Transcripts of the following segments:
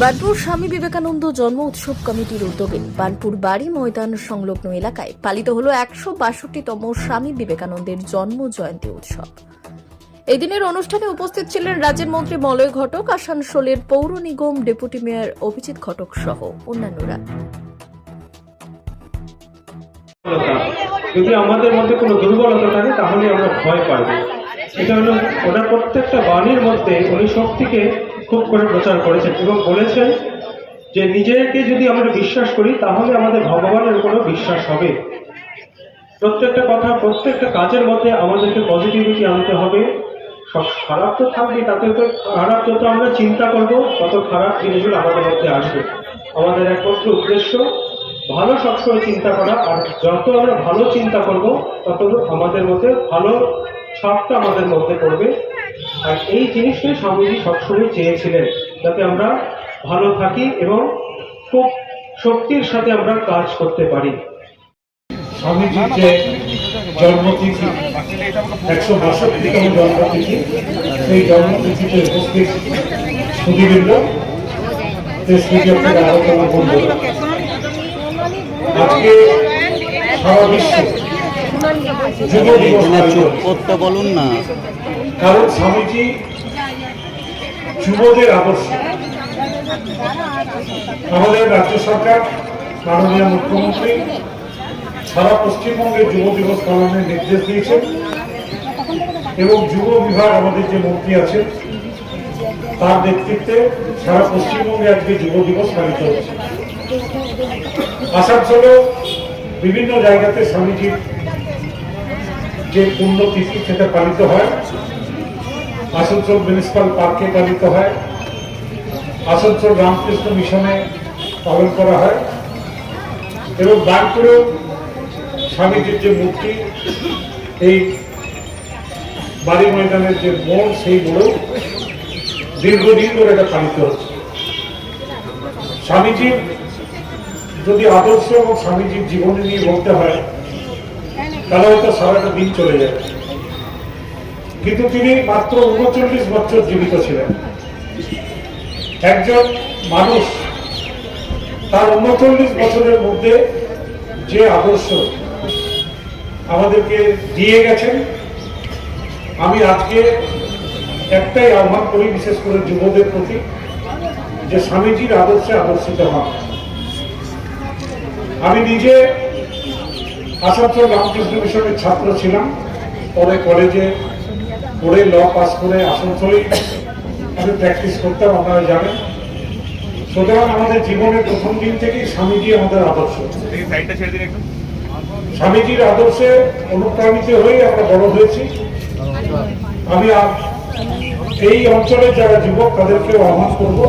বার্নপুর স্বামী বিবেকানন্দ জন্ম উৎসব কমিটির উদ্যোগে বার্নপুর বাড়ি ময়দান সংলগ্ন এলাকায় পালিত হল একশো বাষট্টিতম স্বামী বিবেকানন্দের জন্ম জয়ন্তী উৎসব। এই দিনের অনুষ্ঠানে উপস্থিত ছিলেন রাজ্যের মন্ত্রী মলয় ঘটক আসানসোলের পৌর নিগম ডেপুটি মেয়র অভিজিৎ ঘটক সহ অন্যান্যরা। যদি আমাদের মধ্যে কোনো দুর্বলতা থাকে তাহলে আমরা ভয় পাই। এটা হলো ওনার প্রত্যেকটা বাণীর মধ্যে উনি শক্তিকে খুব করে প্রচার করেছেন এবং বলেছেন যে নিজেকে যদি আমরা বিশ্বাস করি, তাহলে আমাদের ভগবানের উপরও বিশ্বাস হবে। প্রত্যেকটা কথা, প্রত্যেকটা কাজের মধ্যে আমাদেরকে পজিটিভিটি আনতে হবে। সব খারাপ তো থাকবে, তাতে তো খারাপ যত আমরা চিন্তা করব, তত খারাপ জিনিসগুলো আমাদের মধ্যে আসবে। আমাদের একমাত্র উদ্দেশ্য, ভালো সবসময় চিন্তা করা, আর যত আমরা ভালো চিন্তা করব, তত আমাদের মধ্যে ভালো ছাপটা আমাদের মধ্যে পড়বে। আর এই জিনিসটাই স্বামীজি সবসময় চেয়েছিলেন, যাতে আমরা ভালো থাকি এবং খুব শক্তির সাথে আমরা কাজ করতে পারি। স্বামীজির যে জন্মতিথি, একশো বাষট্টিতম জন্মতিথি, সেই জন্মতিথিতে উপস্থিত আজকে সারা বিশ্বে যুব দিবস এখানে পালিত করতে বলুন না কারণ স্বামীজি যুবদের আমাদের রাজ্য সরকার, মাননীয় মুখ্যমন্ত্রী, সারা যুব দিবস পালনের নির্দেশ দিয়েছেন এবং যুব বিভাগ আমাদের যে মন্ত্রী আছেন, তার নেতৃত্বে সারা পশ্চিমবঙ্গে আজকে যুব দিবস পালিত হচ্ছে। আসানসোলেও বিভিন্ন জায়গাতে স্বামীজির যে পুণ্যতিথি সেটা পালিত হয়, আসানসোল মিউনিসিপাল পার্কে পালিত হয়, আসানসোল রামকৃষ্ণ মিশনে পালন করা হয় এবং বার্নপুরেও স্বামীজির যে মূর্তি, এই বাড়ি ময়দানের যে মোড়, সেই মোড়েও দীর্ঘদিন ধরে এটা পালিত হচ্ছে। স্বামীজির যদি আদর্শ এবং স্বামীজির জীবনী নিয়ে বলতে হয় তাহলে হয়তো সারাটা দিন চলে যাবে। কিন্তু তিনি মাত্র উনচল্লিশ বছর জীবিত ছিলেন। একজন মানুষ, তার উনচল্লিশ বছরের মধ্যে যে আদর্শ আমাদেরকে দিয়ে গেছেন, আমি আজকে একটাই আহ্বান করি, বিশেষ করে যুবদের প্রতি, যে স্বামীজির আদর্শে আদর্শিত হন। আমি নিজে আসানসোল রামকৃষ্ণ মিশনের ছাত্র ছিলাম। পরে কলেজে পড়ে ল পাস করে আসানসোলেই আমি প্র্যাকটিস করতাম আপনারা জানেন। সুতরাং আমাদের জীবনের প্রথম দিন থেকেই স্বামীজি আমাদের আদর্শ। স্বামীজির আদর্শে অনুপ্রাণিত হয়ে আমরা বড় হয়েছি। আমি এই অঞ্চলের যারা যুবক তাদেরকেও আহ্বান করব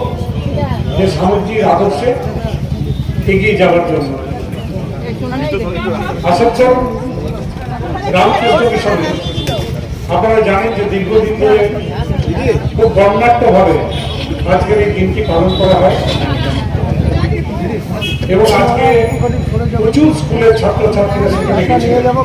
যে স্বামীজির আদর্শে এগিয়ে যাওয়ার জন্য। আপনারা জানেন যে দীর্ঘদিন ধরে খুব বর্ণাঢ্যভাবে আজকের এই দিনটি পালন করা হয়। এবং আজকে প্রচুর স্কুলের ছাত্রছাত্রীরা সেখানে এবং